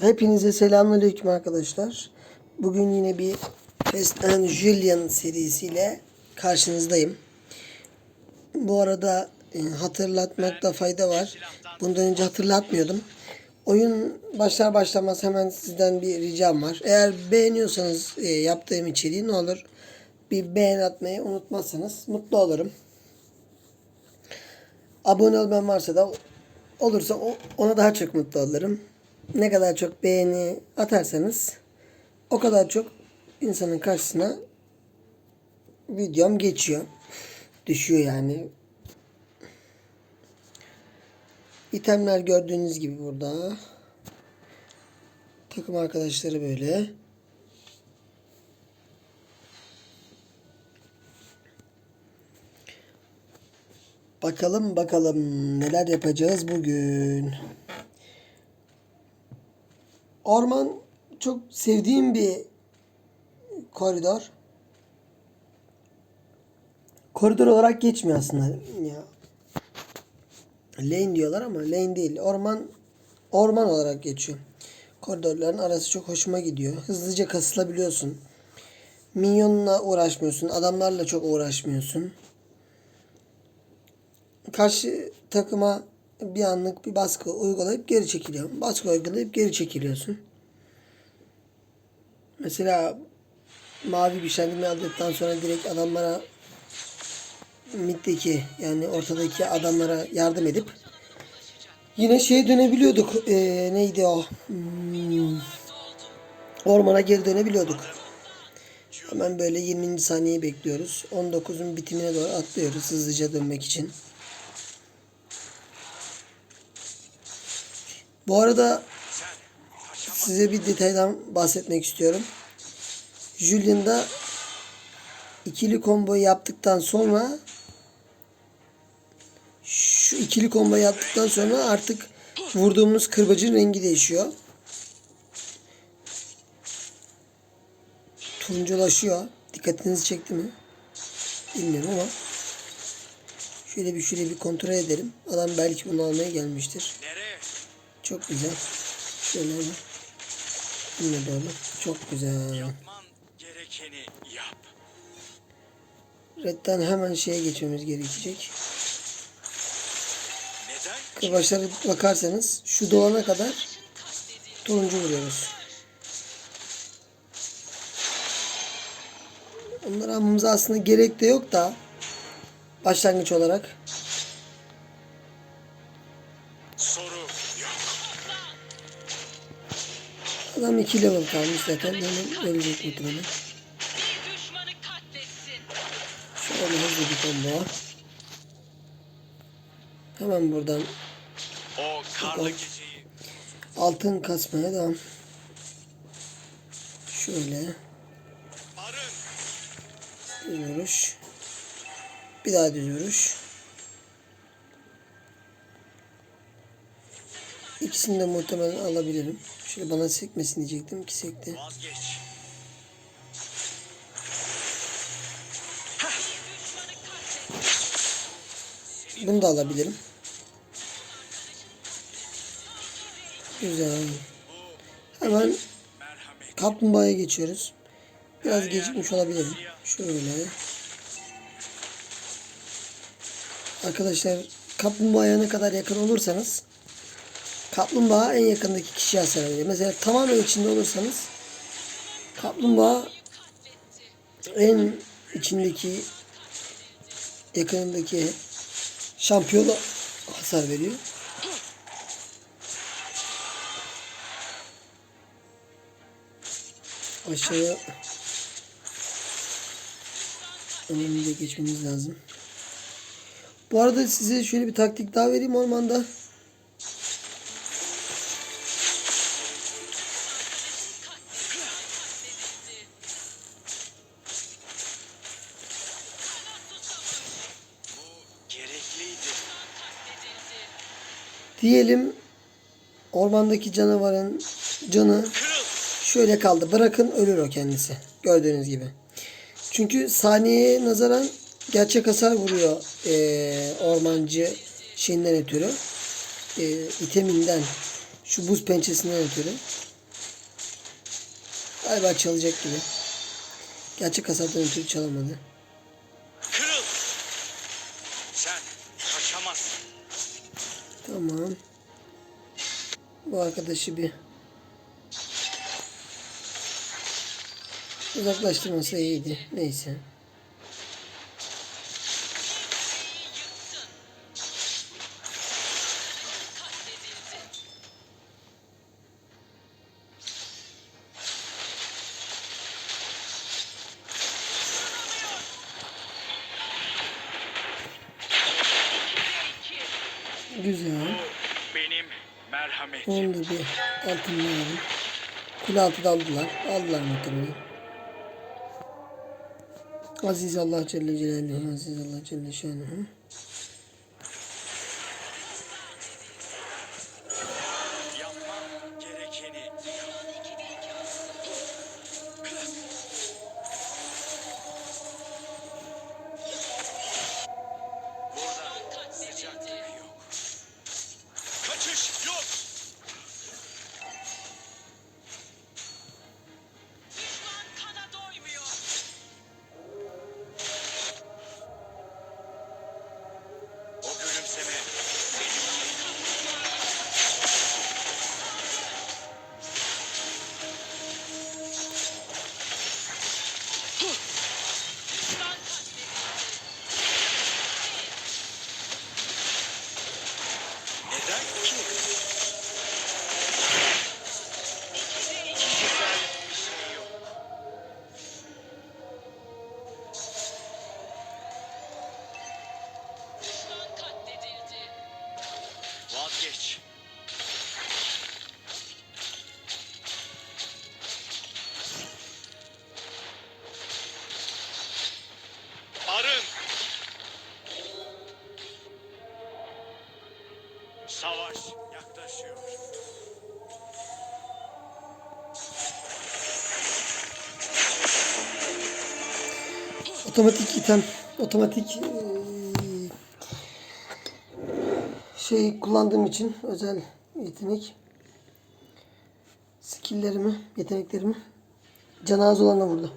Hepinize selamünaleyküm arkadaşlar. Bugün yine bir Fast and Julian serisiyle karşınızdayım. Bu arada e, hatırlatmakta fayda var. Bundan önce hatırlatmıyordum. Oyun başlar başlamaz hemen sizden bir ricam var. Eğer beğeniyorsanız e, yaptığım içeriği ne olur bir beğen atmayı unutmazsanız mutlu olurum. Abone olmayan varsa da olursa ona daha çok mutlu olurum. Ne kadar çok beğeni atarsanız o kadar çok insanın karşısına videom geçiyor. Düşüyor yani. İtemler gördüğünüz gibi burada. Takım arkadaşları böyle. Bakalım bakalım neler yapacağız bugün. Orman çok sevdiğim bir koridor. Koridor olarak geçmiyor aslında ya. Lane diyorlar ama lane değil. Orman orman olarak geçiyor. Koridorların arası çok hoşuma gidiyor. Hızlıca kasılabiliyorsun. Minyonla uğraşmıyorsun. Adamlarla çok uğraşmıyorsun. Karşı takıma bir anlık bir baskı uygulayıp geri çekiliyor. Baskı uygulayıp geri çekiliyorsun. Mesela mavi güçlendirme aldıktan sonra direkt adamlara middeki yani ortadaki adamlara yardım edip yine şeye dönebiliyorduk. Ee, neydi o? Hmm, ormana geri dönebiliyorduk. Hemen böyle 20. saniyeyi bekliyoruz. 19'un bitimine doğru atlıyoruz hızlıca dönmek için. Bu arada size bir detaydan bahsetmek istiyorum. Julian'da ikili combo yaptıktan sonra şu ikili combo yaptıktan sonra artık vurduğumuz kırbacın rengi değişiyor. Turunculaşıyor. Dikkatinizi çekti mi? Bilmiyorum ama şöyle bir şöyle bir kontrol edelim. Adam belki bunu almaya gelmiştir. Nereye? Çok güzel. Şöyle. Yine doğru. Çok güzel. Yapman gerekeni yap. Red'den hemen şeye geçmemiz gerekecek. Kırbaçlara bakarsanız şu dolana kadar turuncu vuruyoruz. Onları almamıza aslında gerek de yok da başlangıç olarak adam 2 level kalmış zaten hemen ölecek muhtemelen. Şöyle hızlı bir combo. Hemen buradan O karlı geceyi altın kasmaya devam. Şöyle düz vuruş. Bir daha düz vuruş. İkisini de muhtemelen alabilirim. Şöyle bana sekmesin diyecektim ki sekti. Vazgeç. Bunu da alabilirim. Güzel. Hemen kaplumbağaya geçiyoruz. Biraz gecikmiş olabilirim. Şöyle. Arkadaşlar kaplumbağaya ne kadar yakın olursanız kaplumbağa en yakındaki kişiye hasar veriyor. Mesela tamamen içinde olursanız kaplumbağa en içindeki yakınındaki şampiyona hasar veriyor. Aşağıya önümüze geçmemiz lazım. Bu arada size şöyle bir taktik daha vereyim ormanda. Diyelim ormandaki canavarın canı şöyle kaldı. Bırakın ölür o kendisi. Gördüğünüz gibi. Çünkü saniyeye nazaran gerçek hasar vuruyor e, ormancı şeyinden ötürü. E, iteminden. Şu buz pençesinden ötürü. Galiba çalacak gibi. Gerçek hasardan ötürü çalamadı. Tamam. Bu arkadaşı bir uzaklaştırması iyiydi. Neyse. Güzel. benim merhametim. Onu da bir altınlayalım. Kule altı da aldılar. Aldılar muhtemelen. Aziz Allah Celle Celaluhu. Aziz Allah Celle Şanuhu. otomatik item, otomatik e, şey kullandığım için özel yetenek skilllerimi, yeteneklerimi cenaze olanla vurdu.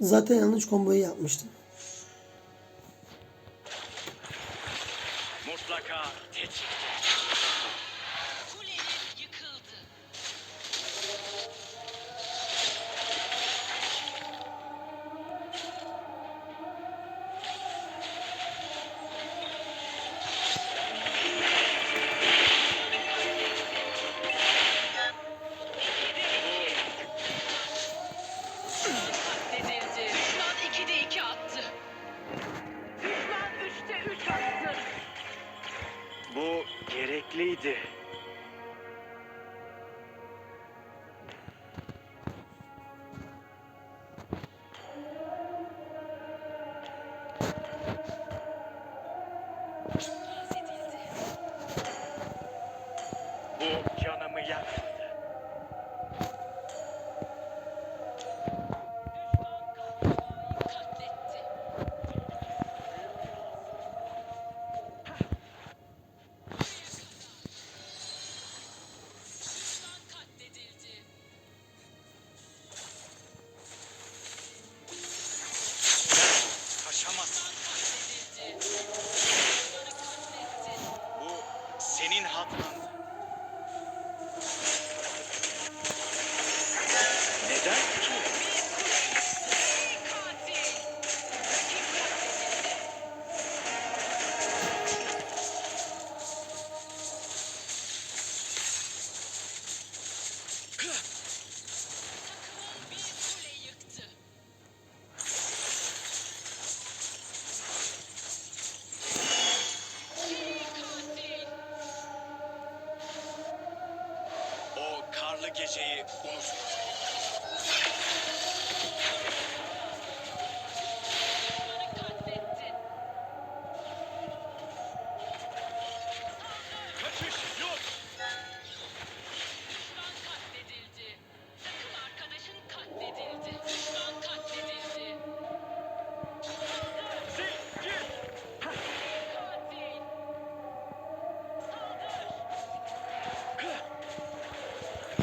Zaten yanlış komboyu yapmıştım. gerekliydi. geleceği unutun.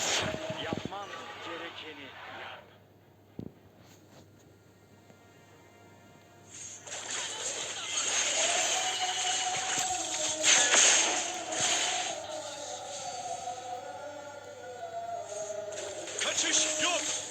you Kaçış yok.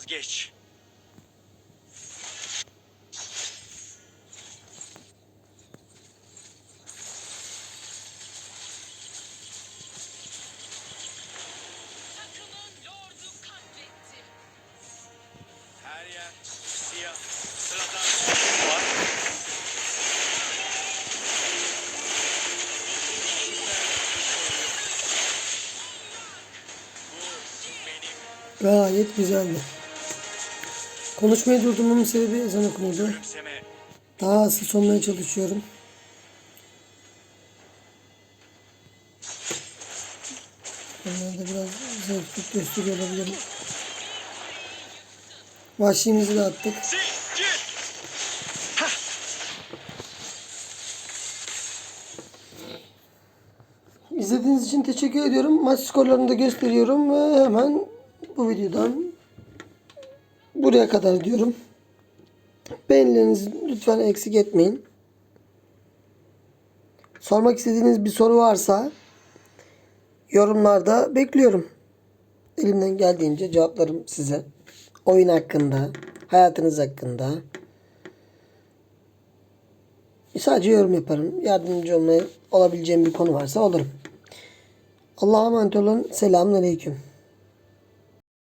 Vazgeç. Her yer siyah. Sıradan var. Gayet güzeldi. Konuşmayı durdurmamın sebebi ezan gülümseme. Daha hızlı sonmaya çalışıyorum. Onlarda biraz zevklik gösteriyor olabilirim. Vahşimizi de attık. İzlediğiniz için teşekkür ediyorum. Maç skorlarını da gösteriyorum ve hemen bu videodan buraya kadar diyorum. Beğenilerinizi lütfen eksik etmeyin. Sormak istediğiniz bir soru varsa yorumlarda bekliyorum. Elimden geldiğince cevaplarım size. Oyun hakkında, hayatınız hakkında. Sadece yorum yaparım. Yardımcı olmaya olabileceğim bir konu varsa olurum. Allah'a emanet olun. Selamun Aleyküm.